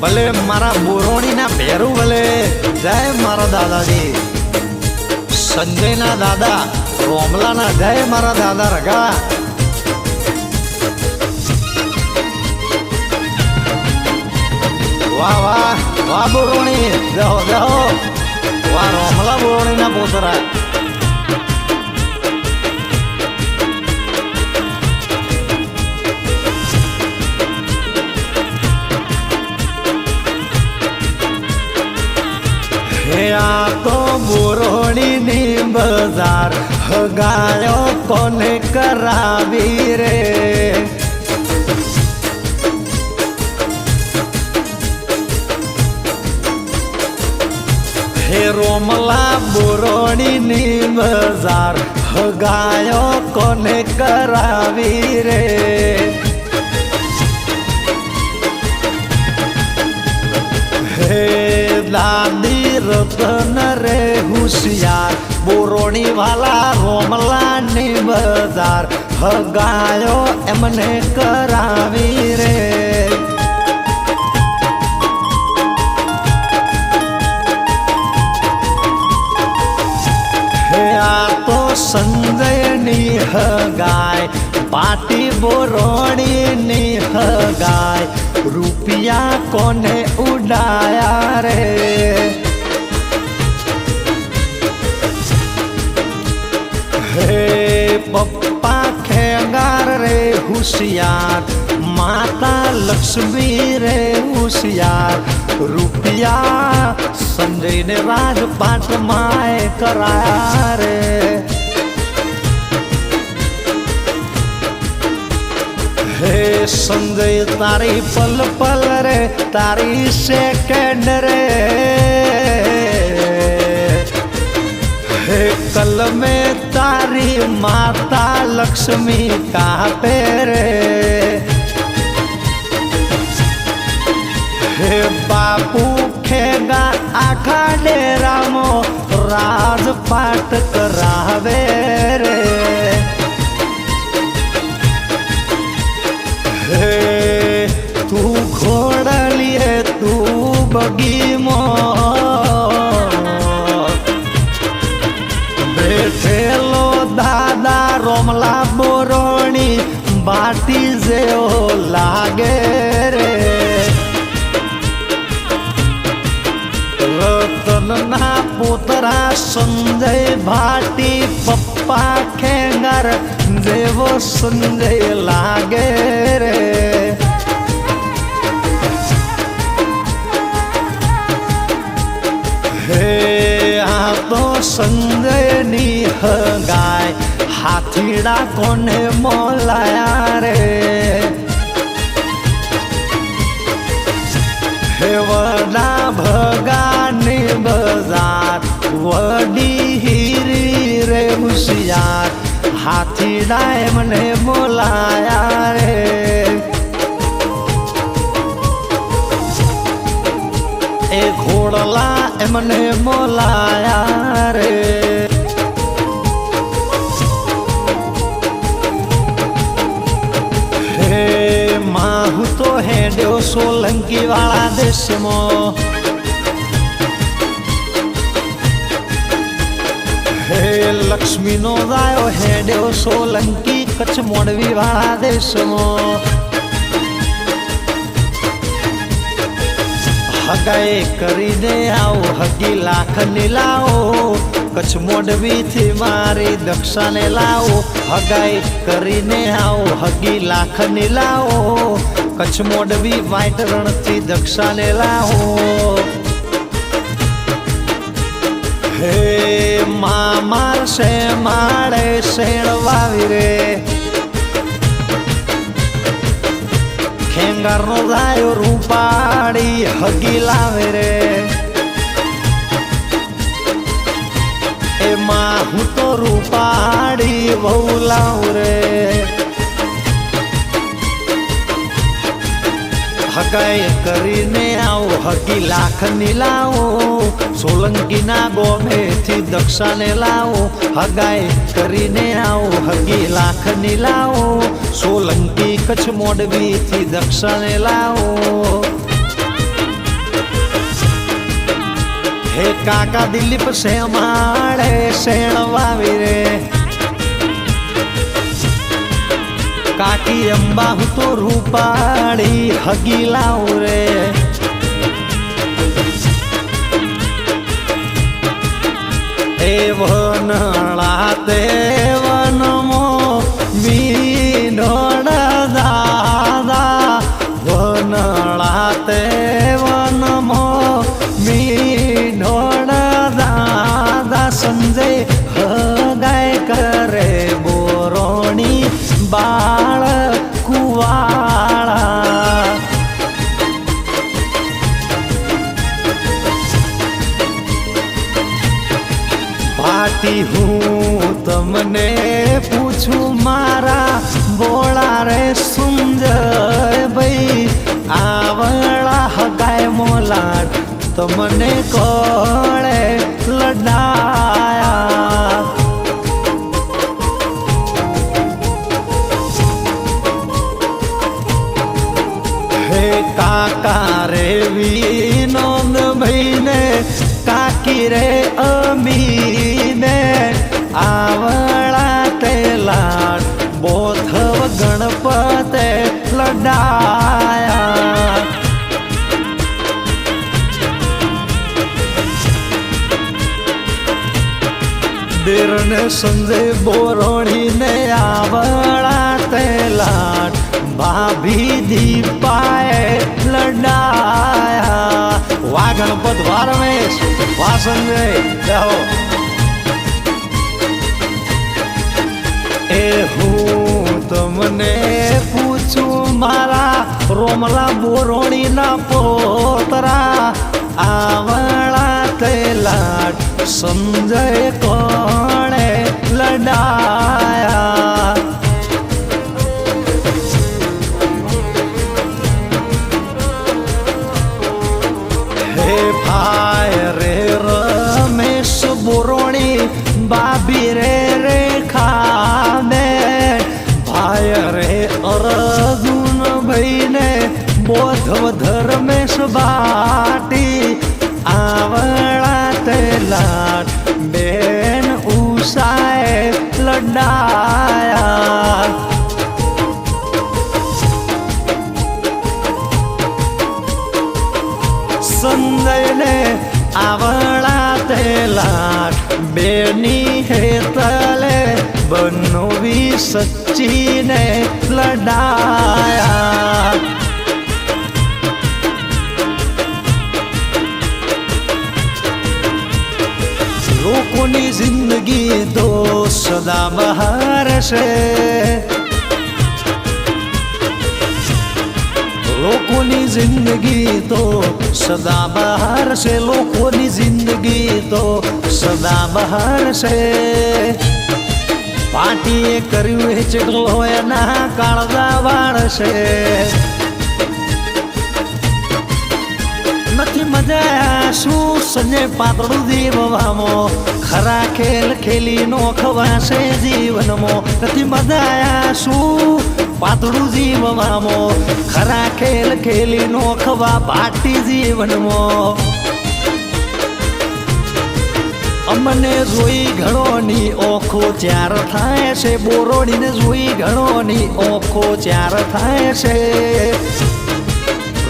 ભલે મારા બોરોણીના ભેરું ભલે, જય મારા દાદાજી. સંજયના દાદા, રોમલાના જય મારા દાદા રગા વાહ વાહ. વાહ બોરોણી જાઓ જાઓ વાહ રોમલા બોરોણીના પોતરા હે આ તો બોરોણીની બજાર હગાયો કોને કરાવી રે હગાયો કોને કરાવી રે? હે દાદી રતન રે હુશિયાર, બોરોણી વાલા રોમલાની બજાર હગાયો એમને કરાવી રે? આ તો સંજયની હગાય પાટી બોરોણીની હગાય રૂપિયા કોને ઉડાયા રે હે પપ્પા ખેગાર રે હુશિયાર માતા લક્ષ્મી રે હુશિયાર રૂપિયા સંજયને રાજપાટ માય કરાયા રે સંજય તારી પલ પલ રે, તારી સેકન્ડ રે. હે કલ में તારી માતા લક્ષ્મી કાપે રે. હે બાપુ ખેગા આખા ડેરામો રાજપાટ કરાવે રે. બગીમો બેઠેલો દાદા રોમલા બોરોણી, બાટી જેવો લાગે રે. રતનના પુતરા સંજય ભાટી, પપ્પા ખેંગર જેવો સંજય લાગે રે. હે આ તો સંજયની હગાય હાથીડા કોને મોલાયા રે? હે વડા ભગાની બજાર, વડી હીરી રે હોશિયાર હાથીડા મને બોલાયા રે. એમને મોલાયા રે. હે માહુ તો હેડ્યો સોલંકી વાળા દેશમાં. હે લક્ષ્મીનો રાયો હેડ્યો સોલંકી કચ્છ મોડવી વાળા દેશમાં. હગાએ કરીને આવો, હગી લાખ લાવો. કચ્છ મોડવીથી મારી દક્ષાને લાવો. હગાઈ કરીને આવો, હગી લાખ લાવો. કચ્છ મોડવી વાઈટ રણથી દક્ષાને લાવો. હે મામાર છે માળે શેણ વાવી રે. ખેંગારનો ગાયો રૂપાડી હગી લાવે રે. એમાં હું તો રૂપાડી બહુ લાવ રે. હગાઈ કરીને આવો, હગી લાખની લાવો, સોલંકીના ગોમેથી દક્ષાને લાવો, હગાઈ કરીને આવો, હગી લાખની લાવો સોલંકી કચ્છ મોડવીથી દક્ષાને લાવો. હે કાકા દિલીપ શેમાળે શેણ વાવી રે. કાકી અંબા હું તો રૂપાળી હગી લાવ રે. એ વનળા તે તમને કોળે દેરને સંજય બોરોણીને આવળા તે લાડ ભાભી દીપાએ લડાયા. વા ગણપત વા રમેશ જાઓ. એ હું તમને પૂછું મારા રોમલા બોરોણીના પોતરા આવળા તે લાડ સંજય કોણે લડાયા હે ભાઈ રે રમેશ બોરોણી બાબી રે રેખા બે ભાઈ રે અર્જુન ભાઈને બોધવ ધર્મેશ બાટી લડાયા સંદયને આવળા તેલા બેની હેતલે બનોવી સચ્ચીને લડાયા લોકોની જિંદગી તો સદા બહાર છે લોકોની જિંદગી તો સદા બહાર છે લોકોની જિંદગી તો સદા બહાર છે પાટીએ કર્યું એ ચેટલો એના કાળજા વાળ છે નથી મજા શું સંજય પાતળું દીવવામો ખરા ખેલ ખેલી નો ખવાશે જીવનમો. નથી મજાયા શું પાતળું જીવવામો. ખરા ખેલ ખેલી નો ખવા પાટી જીવનમો. અમને જોઈ ઘણોની ઓખો ચાર થાય છે. બોરોડીને જોઈ ઘણોની ઓખો ચાર થાય છે.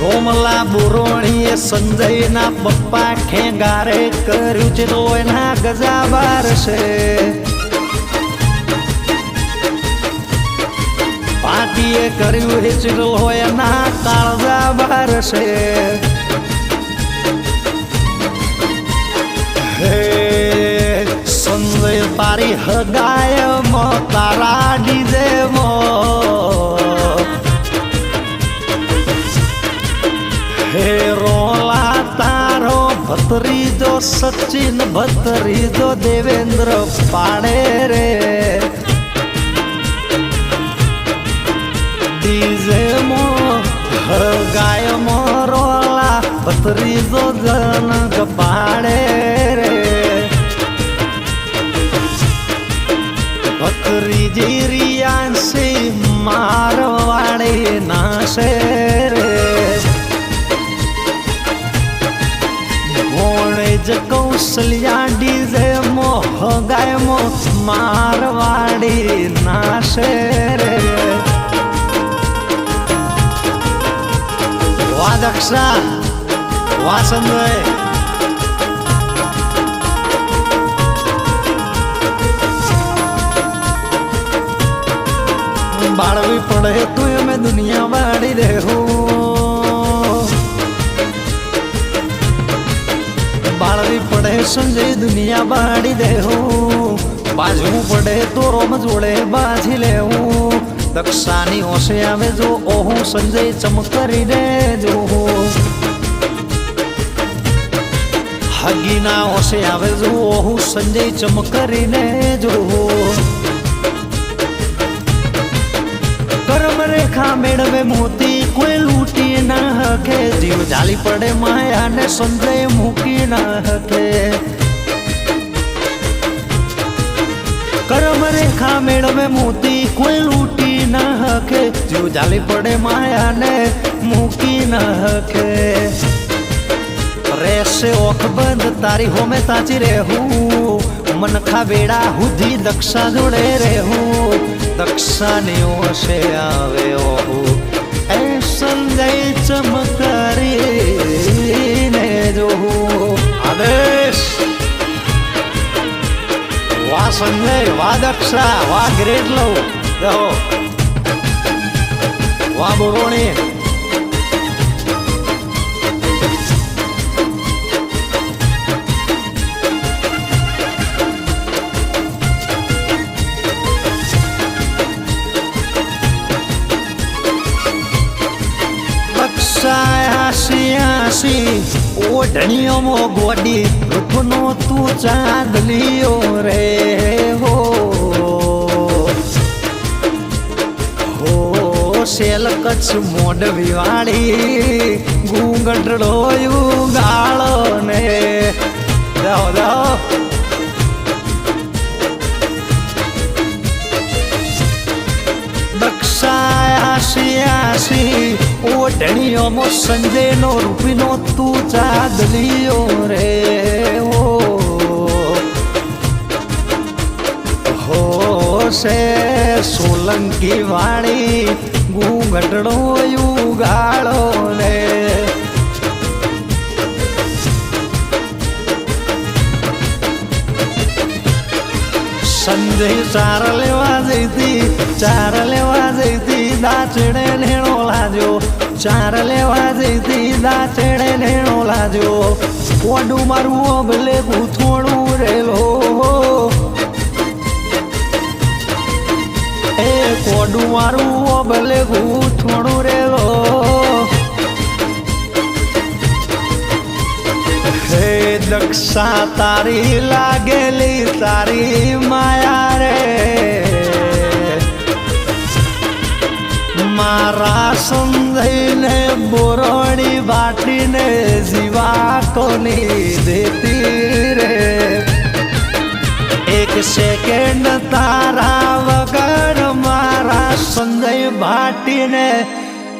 રોમલા બોરોણીએ સંજયના પપ્પા ખેંગારે કર્યું છે તો એના ગજા બાર છે પાટીએ કર્યું એ હોય એના કાળજા બાર છે સંજય તારી હગાય મ તારા ડીજે મો હે રોલા તારો ભત્રીજો સચિન ભત્રીજો દેવેન્દ્ર પાડે રે. ડીજે મો ગાય મો ત્રીજો જન કૌશલ્યા ડીજે મોહ ગાય મો મારવાડી નાશે રે. વાદક્ષા સંજય. બાળવી પડે તો સંજય દુનિયા બાળી દેવું બાજવું પડે તો રોમ જોડે બાજી લેવું. દક્ષાની ઓસે આવે જો ઓહું સંજય ચમકરીને જોવું હગીના ઓસે આવે જો ઓહું સંજય ચમકરીને જો કર્મ રેખા મેળવે મોતી કોઈ લૂટી ના હકે, જીવ જાલી પડે માયાને સંજય મૂકી ના હકે. કરમ રેખા મેળવે મોતી, કોઈ લૂટી ના હકે, જીવ જાલી પડે માયાને મૂકી ના હકે. રહેશે ઓખ બંધ, તારી હોમે તાચી રહેવું. મનખા વેડા હુધી દક્ષા જોડે રહેવું. દક્ષાની ઓશે આવે ઓહુ. સંજય ચમકારી ને વાહ સંજય વા દક્ષા વા ગ્રેટ લવ રહો વા બોરોણી ઓઢણીઓમાં ગોડી રૂપનો તું ચાંદલીઓ રે હો. હો, શેલ કચ્છ મોડ વિવાળી ઘૂંઘટડો ગાળો ને. જાઓ જાઓ. દક્ષાયાસી આસી ઓઢણીઓમો સંજયનો રૂપીનો તું ચાદલીઓ રે હો સે સોલંકી વાણી ઘૂંઘટડો યુગાળો રે. સંજય ચાર લેવા જઈતી, ચાર લેવા જઈતી દાચડે નેણો લાજો. ચાર લેવા જઈતી દાચડે નેણો લાજો. ઓડું મારું ઓબલે ગૂંથોણું રેલો. એ કોડું મારું ઓબલે ગૂંથોણું રેલો. હે દક્ષા, તારી લાગેલી તારી માયા રે. મારા સમજાઈને બોરણી બાટીને જીવા કોની દેતી રે? એક સેકન્ડ તારા વગર મારા સંજય ભાટીને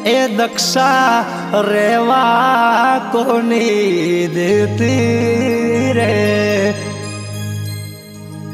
એ દક્ષા રેવા કોની દેતી